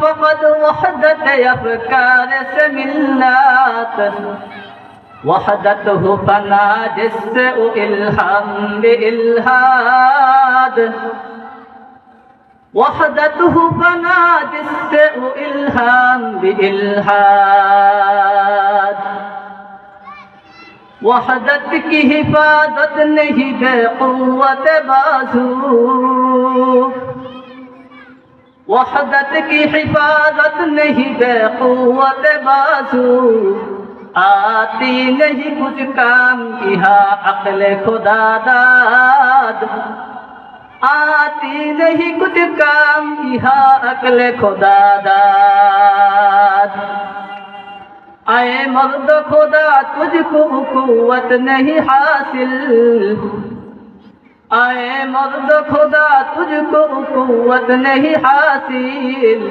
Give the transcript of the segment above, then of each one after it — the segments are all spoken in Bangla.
فقط وحدت افکار سے ملت وحدت ہو فنا جس سے أو الہام بالہاد وحدت ہو فنا جس الہام بالہاد وحدت کی حفاظت نہیں بے قوت بازو وحدت کی حفاظت نہیں بے قوت بازو آتی نہیں کچھ کام کی عقل خدا داد آتی نہیں کچھ کام کی عقل خدا داد اے مرد خدا تجھ کو قوت نہیں حاصل آئے مرد خدا تجھ کو قوت نہیں حاصل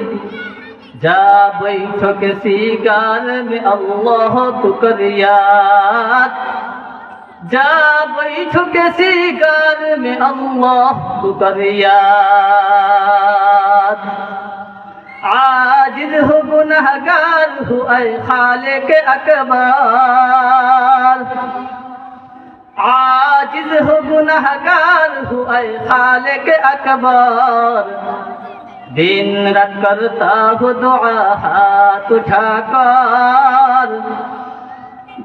جا بیٹھو کسی گال میں اللہ تو کر یاد جا بیٹھو کسی گال میں اللہ تو کر یاد عاجز ہو گنہگار ہو اے خالق اکبر আজিজ হো গুনাহগার হুয়াই খালেক আকবর। দিন রাত করতা হো দোয়া হাত উঠা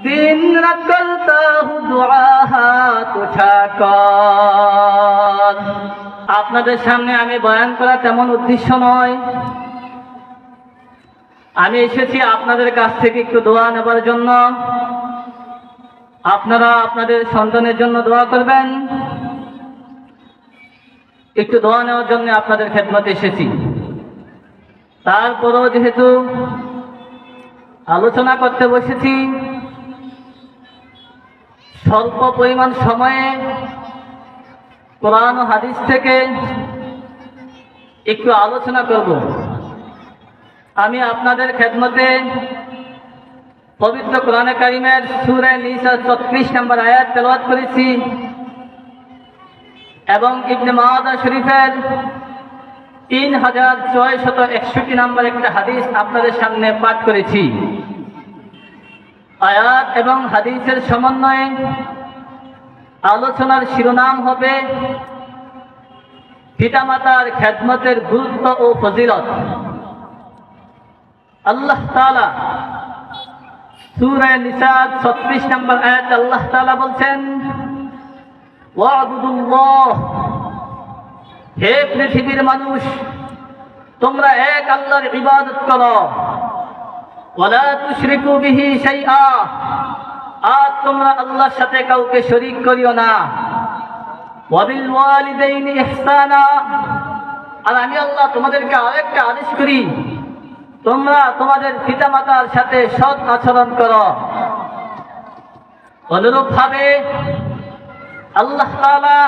দিন রাত করতা হো দোয়া হাত আপনাদের সামনে আমি বয়ান করা তেমন উদ্দেশ্য নয়। আমি এসেছি আপনাদের কাছ থেকে একটু দোয়া নেবার জন্য। আপনারা আপনাদের সন্তানের জন্য দোয়া করবেন। একটু দোয়া নেওয়ার জন্য আপনাদের খেদমতে এসেছি। তারপরও যেহেতু আলোচনা করতে বসেছি, স্বল্প পরিমাণ সময়ে কোরআন হাদিস থেকে একটু আলোচনা করব। আমি আপনাদের খেদমতে পবিত্র কোরআনে কারিমের সুরে নিশা ছত্রিশ নম্বর আয়াত তেলাওয়াত করেছি। এবং ইবনে মাহাদা শরীফের তিন হাজার ছয় শত একষট্টি নম্বর একটা হাদিস আপনাদের সামনে পাঠ করেছি। আয়াত এবং হাদিসের সমন্বয়ে আলোচনার শিরোনাম হবে পিতামাতার খেদমতের গুরুত্ব ও ফজিলত। আল্লাহ তালা সুরায় নিসাদ ছত্রিশ নম্বর আয়াত আল্লাহ তালা বলছেন হে পৃথিবীর মানুষ, তোমরা এক আল্লাহর ইবাদত করো। ওয়ালা তুশরিকু বিহি শাইআ, আর তোমরা আল্লাহর সাথে কাউকে শরীক করিও না। ওয়াবিল ওয়ালিদাইনি ইহসানা, আর আমি আল্লাহ তোমাদেরকে আরেকটা আদেশ করি তোমরা তোমাদের পিতামাতার সাথে সৎ আচরণ করো অনুরূপ ভাবে আল্লাহ তাআলা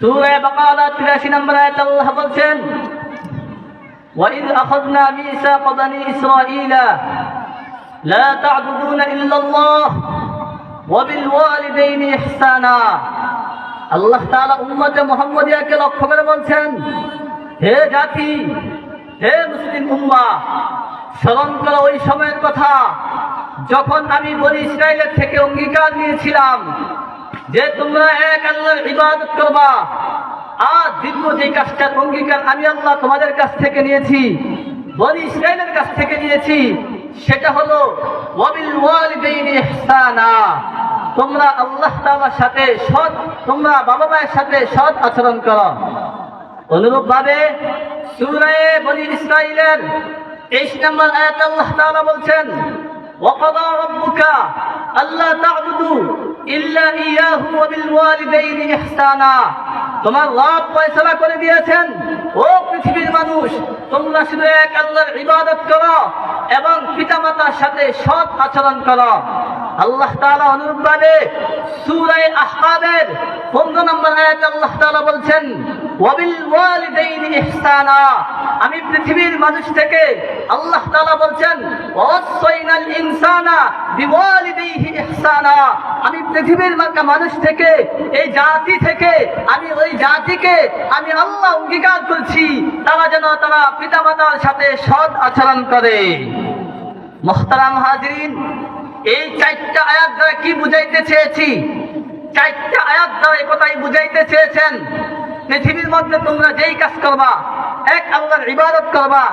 সূরা বাকারা 83 নম্বর আয়াত আল্লাহ বলছেন وإذ أخذنا ميثاق بني إسرائيل لا تعبدون إلا الله وبالوالدين إحسانا আল্লাহ তাআলা উম্মতে মুহাম্মদিয়াকে লক্ষ্য করে বলছেন হে জাতি হে মুসলিম উম্মা, স্মরণ করো ওই সময়ের কথা। যখন আমি বনি ইসরায়েলের থেকে অঙ্গীকার নিয়েছিলাম যে তোমরা এক আল্লাহর ইবাদত করবা, আর দ্বিতীয় যে কাজটার অঙ্গীকার আমি আল্লাহ তোমাদের কাছ থেকে নিয়েছি, বনি ইসরায়েলের কাছ থেকে নিয়েছি, সেটা হলো তোমরা আল্লাহ সাথে সৎ, তোমরা বাবা মায়ের সাথে সৎ আচরণ করো। অনুরূপ ভাবে সূরা বনি ইসরাইলের 23 নম্বর আয়াত আল্লাহ তাআলা বলছেন وقضى ربك ألا تعبدوا إلا إياه وبالوالدين إحسانا তোমার রব ফয়সালা করে দিয়েছেন ও পৃথিবীর মানুষ তোমরা শুধু এক আল্লাহর ইবাদত করো এবং পিতামাতার সাথে সৎ আচরণ করো আল্লাহ তাআলা অনুরূপভাবে সূরা আহকাবের 15 নম্বর আয়াত আল্লাহ তাআলা বলছেন, ওয়াবিল ওয়ালিদাইনি ইহসানা। আমি পৃথিবীর মানুষ থেকে আল্লাহ তাআলা বলছেন, ওয়াসাইনাল ইনসানা বিওয়ালিদাইহি ইহসানা। আমি পৃথিবীর মানুষ থেকে, এই জাতি থেকে, আমি ওই জাতিকে, আমি আল্লাহ অঙ্গীকার করছি, তারা যেন তারা পিতামাতার সাথে সৎ আচরণ করে। মোহতারাম হাজরিন এই চারটা আয়াত দ্বারা কি বুঝাইতে চেয়েছি? চারটা আয়াত দ্বারা এই কথাই বুঝাইতে চেয়েছেন। পৃথিবীর মধ্যে তোমরা যেই কাজ করবা, এক আল্লাহর ইবাদত করবা,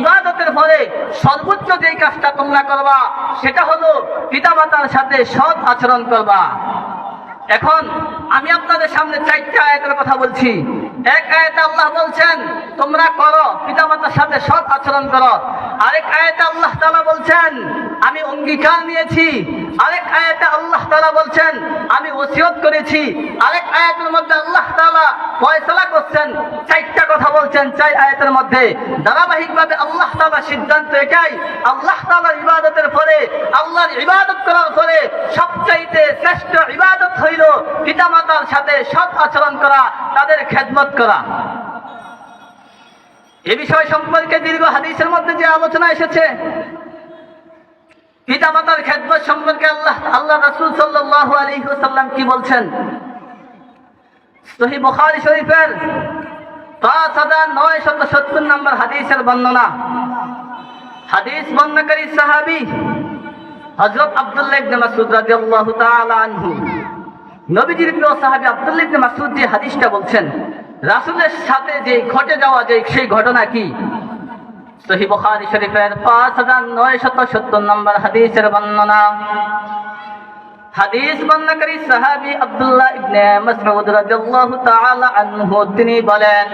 ইবাদতের ফলে সর্বোচ্চ যেই কাজটা তোমরা করবা, সেটা হলো পিতামাতার সাথে সৎ আচরণ করবা। এখন আমি আপনাদের সামনে চারটা আয়াতের কথা বলছি। এক আয়াতে আল্লাহ বলছেন, তোমরা করো পিতা মাতার সাথে সৎ আচরণ করো। আরেক আয়াতে আল্লাহ তালা বলছেন, আমি অঙ্গীকার নিয়েছি আরেক আয়াতে আল্লাহ তালা বলছেন, আমি ওসিয়ত করেছি। আরেক আয়াতের মধ্যে আল্লাহ তালা ফয়সালা করছেন, চারটা কথা বলছেন চাই আয়াতের মধ্যে। ধারাবাহিকভাবে আল্লাহ তাআলা সিদ্ধান্ত এটাই, আল্লাহ তাআলার ইবাদতের পরে, আল্লাহর ইবাদত করার পরে সবচাইতে শ্রেষ্ঠ ইবাদত হইল পিতামাতার সাথে সৎ আচরণ করা, তাদের খেদমত করা। এ বিষয় সম্পর্কে দীর্ঘ হাদিসের মধ্যে যে আলোচনা এসেছে পিতামাতার খেদমত সম্পর্কে আল্লাহ আল্লাহ রাসূল সাল্লাল্লাহু আলাইহি ওয়াসাল্লাম কি বলছেন? সহিহ বুখারী শরীফের পাঁচ হাজার নয় শত সত্তর নম্বর হাদিসের বর্ণনা। হাদিস বর্ণনাকারী সাহাবী হযরত আব্দুল্লাহ ইবনে মাসউদ রাদিয়াল্লাহু তাআলা আনহু। নবীজির প্রিয় সাহাবী আব্দুল্লাহ ইবনে মাসউদ যে হাদিসটা বলছেন, রাসূলের সাথে যে ঘটে যাওয়া যে সেই ঘটনা কি? সহিহ বুখারী শরীফের 5970 নম্বর হাদিসের বর্ণনা। হাদিস বর্ণনাকারী সাহাবী আব্দুল্লাহ ইবনে মাসউদ রাদিয়াল্লাহু তাআলা আনহু, তিনি বলেন,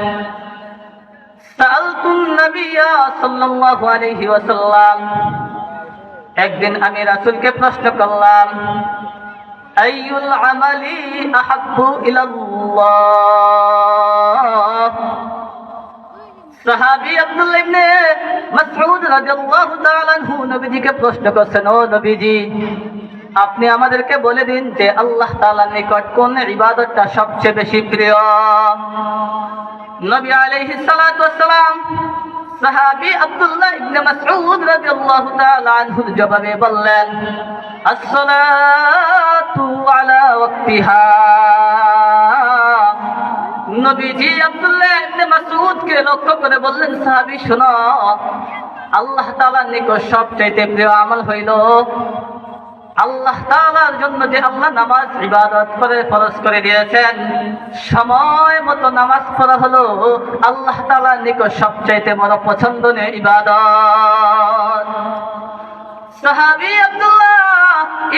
সাআলতুন নাবিয়্যা সাল্লাল্লাহু আলাইহি ওয়াসাল্লাম। একদিন আমি রাসূলকে প্রশ্ন করলাম, আইয়ুল আমালি আহাব্বু ইলাল্লাহ? সাহাবী ইবনে মাসউদ রাদিয়াল্লাহু তাআলা আনহু নবীজিকে প্রশ্ন করছেন, ও নবীজি, আপনি আমাদেরকে বলে দিন যে আল্লাহ তাআলার নিকট কোন ইবাদতটা সবচেয়ে বেশি প্রিয়? নবী আলাইহিস সালাতু ওয়াসসালাম সাহাবী আব্দুল্লাহ ইবনে মাসউদ রাদিয়াল্লাহু তাআলা জবাবে বললেন আলা ওয়াক্তিহা। নবীজি আব্দুল্লাহ লক্ষ্য করে বললেন, সাহাবী, শোনো, আল্লাহ তাআলার নিকট সবচাইতে প্রিয় আমল হইল আল্লাহ তাআলার জন্য যে আল্লাহ নামাজ ইবাদত করে ফরজ করে দিয়েছেন। সময় মতো নামাজ পড়া হলো আল্লাহ তাআলার নিকট সবচাইতে বড় পছন্দনীয় ইবাদত। সাহাবী আব্দুল্লাহ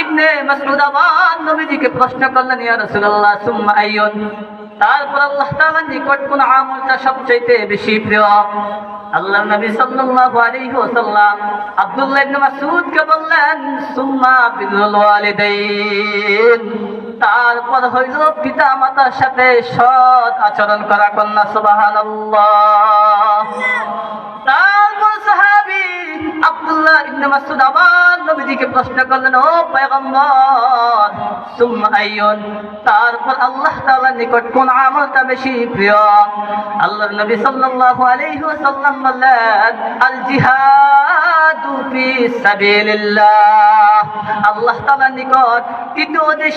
ইবনে মাসউদ আবার নবীজিকে প্রশ্ন করলেন, ইয়া রাসূলুল্লাহ, সুম্মা আইয়ুন? তারপর আল্লাহ তাআলার নিকট কোন আমলটা সবচাইতে বেশি প্রিয় আল্লাহ নবী সাল্লাল্লাহু আলাইহি ওয়াসাল্লাম আব্দুল্লাহ ইবনে মাসউদকে বললেন, সুম্মা বিল ওয়ালিদাইন। তারপর হইল পিতা মাতার সাথে সৎ আচরণ করা কন্যা তারপর সাহাবী প্রশ্ন করলেন সুম্মা তারপর আল্লাহ তাআলার নিকট কোন বেশি প্রিয়? নবী আল আল্লাহ নিকট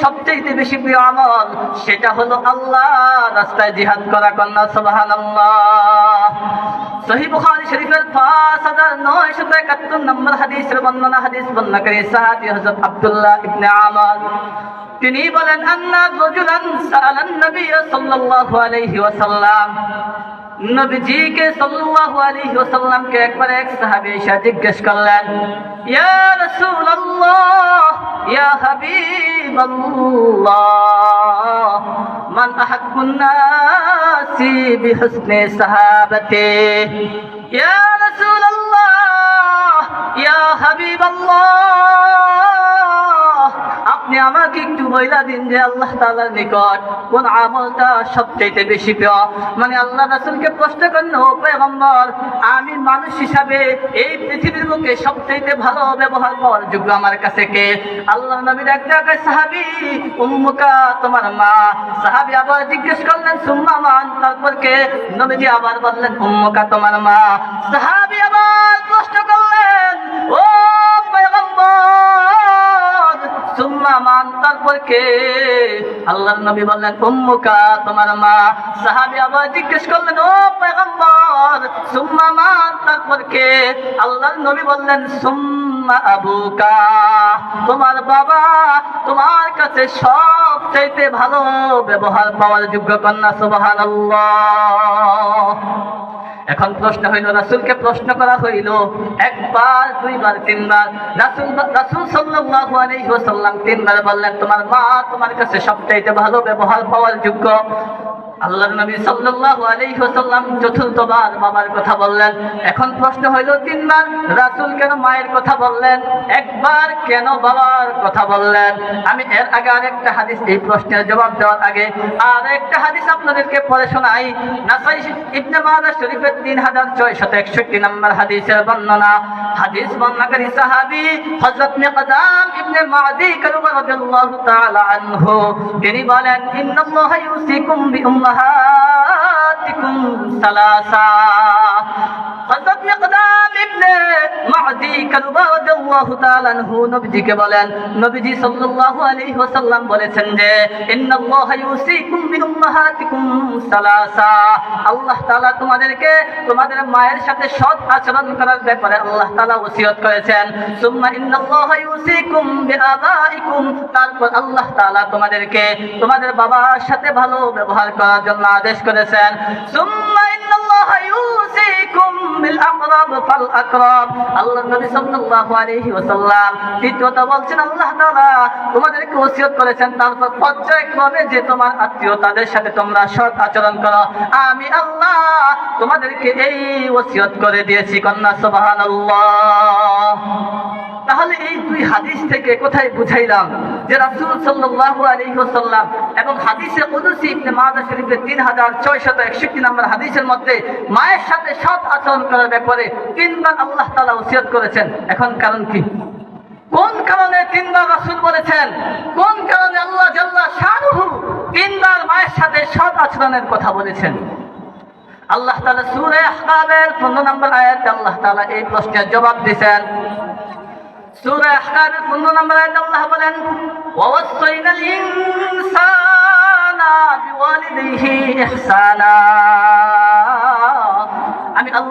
সবচেয়ে বেশি প্রিয় আমল সেটা হলো আল্লাহ রাস্তায় জিহাদ করা কন্যা, সুবহানাল্লাহ। সহি বুখারী শরীফের পাঁচ হাজার নয়শত একাত্তর নম্বর হাদিসের বর্ণনা হাদিস বর্ণনাকারী সাহাবী হযরত আব্দুল্লাহ ইবনে আমর তিনি বলেন আন্না রাজুলান সাআলান নবী সাল্লাল্লাহু আলাইহি ওয়াসাল্লাম নবীজিকে সাল্লাল্লাহু আলাইহি ওয়াসাল্লামকে একবার এক সাহাবী এসে জিজ্ঞেস করলেন ইয়া রাসূলুল্লাহ ইয়া হাবিবাল্লাহ মান আহাক্কুন নাসি বিহুসনি সাহাবাতি ইয়া রাসূলুল্লাহ ইয়া হাবিবাল্লাহ, আপনি আমাকে একটু বইলা দিন যে আল্লাহ তালার নিকট কোন আমলটা সবচেয়ে বেশি প্রিয়। মানে আল্লাহ রাসূলকে প্রশ্ন করলেন ও পয়গম্বর, আমি মানুষ হিসাবে এই পৃথিবীর বুকে সবচেয়ে ভালো ব্যবহার করার যোগ্য আমার কাছে কে? আল্লাহ নবীর এক জায়গায় সাহাবী, উম্মুকা, তোমার মা। সাহাবি আবার জিজ্ঞেস করলেন, সুম্মা মান? তারপর কে? নবীজি আবার বললেন, উম্মুকা, তোমার মা। সাহাবি আবার কে বললেন তোমার মা। আবার জিজ্ঞেস করলেন, ও সুম্মা কে আল্লাহর নবী বললেন, সুম্মা আবুকা, তোমার বাবা তোমার কাছে সব চাইতে ভালো ব্যবহার পাওয়ার যোগ্য কন্যা, সুবহানাল্লাহ। এখন প্রশ্ন হইল, রাসুলকে প্রশ্ন করা হইল, একবার, দুইবার, তিনবার? রাসুল রাসুল সাল্লাল্লাহু আলাইহি ওয়াসাল্লাম তিনবার বললেন, তোমার মা তোমার কাছে সবচাইতে ভালো ব্যবহার পাওয়ার যোগ্য আল্লাহর নবী সাল্লাল্লাহু আলাইহি ওয়াসাল্লাম চতুর্থবার বাবার কথা বললেন। এখন প্রশ্ন হইল, তিনবার রাসূল কেন মায়ের কথা বললেন? একবার কেন বাবার কথা বললেন? আমি এর আগে আরেকটা হাদিস, এই প্রশ্নের জবাব দেওয়ার আগে আর একটা হাদিস আপনাদেরকে পড়ে শোনাই। নাসাই ইবনে মাজাহ শরীফের তিন হাজার ছয়শত একষট্টি নম্বর হাদিসের বর্ণনা। হাদিস বর্ণনাকারী সাহাবী হযরত মিকদাম ইবনে মাদি রাদিয়াল্লাহু তাআলা আনহু। তিনি বলেন, ইন্নাল্লাহা ইউসিকুম বিউম্মাহাতিকুম সালাসা। হযরত মিকদাম ইবনে মাদি কারুবা রাদিয়াল্লাহু তাআলা আনহু নবীজিকে বলেন, নবীজি সাল্লাল্লাহু আলাইহি ওয়াসাল্লাম বলেছেন যে, ইন্নাল্লাহা ইউসিকুম বিউম্মাহাতিকুম সালাসা। আল্লাহ তাআলা তোমাদেরকে তোমাদের মায়ের সাথে সৎ আচরণ করার ব্যাপারে আল্লাহ তাআলা ওসিয়ত করেছেন। সুম্মা ইন্নাল্লাহা ইউসিকুম বিআবাইকুম। তারপর আল্লাহ তাআলা তোমাদেরকে তোমাদের বাবার সাথে ভালো ব্যবহার করার জন্য আদেশ করেছেন সুম্মা ইন্নাল্লাহা আমি আল্লাহ তোমাদেরকে এই ওসিয়ত করে দিয়েছি, কন্যা তাহলে এই দুই হাদিস থেকে কোথায় বুঝাইলাম যে রাসূল সাল্লাল্লাহু আলাইহি ওয়াসাল্লাম এবং হাদিসে কুদসি ইবনে মাজাহ শরীফের 3661 নম্বর হাদিসের মধ্যে মায়ের সাথে সৎ আচরণ করার ব্যাপারে তিনবার আল্লাহ তাআলা ওসিয়ত করেছেন। এখন কারণ কি? কোন কারণে তিনবার রাসূল বলেছেন? কোন কারণে আল্লাহ জাল্লা শানুহু তিনবার মায়ের সাথে সৎ আচরণের কথা বলেছেন? আল্লাহ তালা সূরা আহকাবের 15 নম্বর আয়াতে আল্লাহ তালা এই প্রশ্নের জবাব দিয়েছেন। সূরা আহকাবের 15 নম্বর আয়াতে আল্লাহ বলেন ওয়াসাইনাল ইনসানা বিওয়ালিদিহি ইহসানা।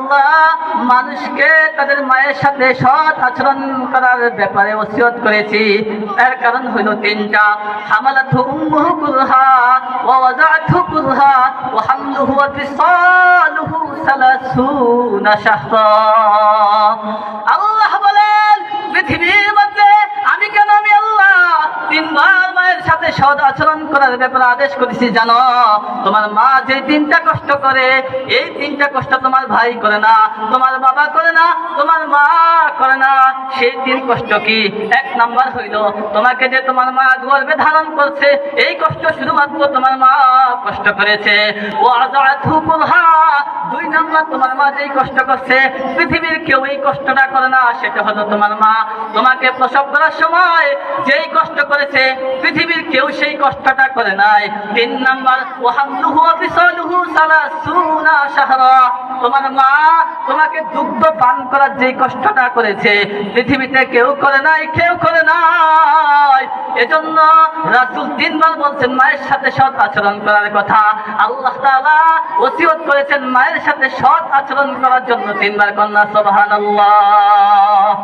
আল্লাহ মানুষকে তাদের মায়ের সাথে সৎ আচরণ করার ব্যাপারে ওসিয়ত করেছি। এর কারণ হইল তিনটা। হামালা উম্মুহু কুরহা, ওয়া ওয়াদাআতহু কুরহা, ওয়া হামলুহু ওয়া ফিসালুহু সালাসুনা শাহরা। আল্লাহ বলেন, পৃথিবীর মধ্যে আমি কেন আমি আল্লাহ তিনবার মায়ের সাথে সদ আচরণ করার ব্যাপারে আদেশ করেছি, জানো? তোমার মা যে তিনটা কষ্ট করে, এই তিনটা কষ্ট তোমার ভাই করে না, তোমার বাবা করে না, তোমার মা করে না। সেই তিন কষ্ট কি? এক নাম্বার হইল, তোমাকে যে তোমার মা গর্বে ধারণ করছে, এই কষ্ট শুধুমাত্র তোমার মা কষ্ট করেছে। ও দুই নাম্বার, তোমার মা যেই কষ্ট করছে, পৃথিবীর কেউ এই কষ্টটা করে না, সেটা হলো তোমার মা। তোমাকে প্রসব করার সময় যেই কষ্ট করেছে, পৃথিবীর কেউ সেই কষ্টটা করে নাই। তিন নাম্বার ওয়াহামলুহু তোমার মা তোমাকে দুগ্ধ পান করার যেই কষ্টটা করেছে, পৃথিবীতে কেউ করে নাই, কেউ করে নাই। এজন্য রাসূল তিনবার বলছেন, মায়ের সাথে সৎ আচরণ করার কথা। আল্লাহ ওসিয়ত করেছেন, মায়ের সাথে সৎ আচরণ করার জন্য তিনবার কন্যা, সুবহানাল্লাহ।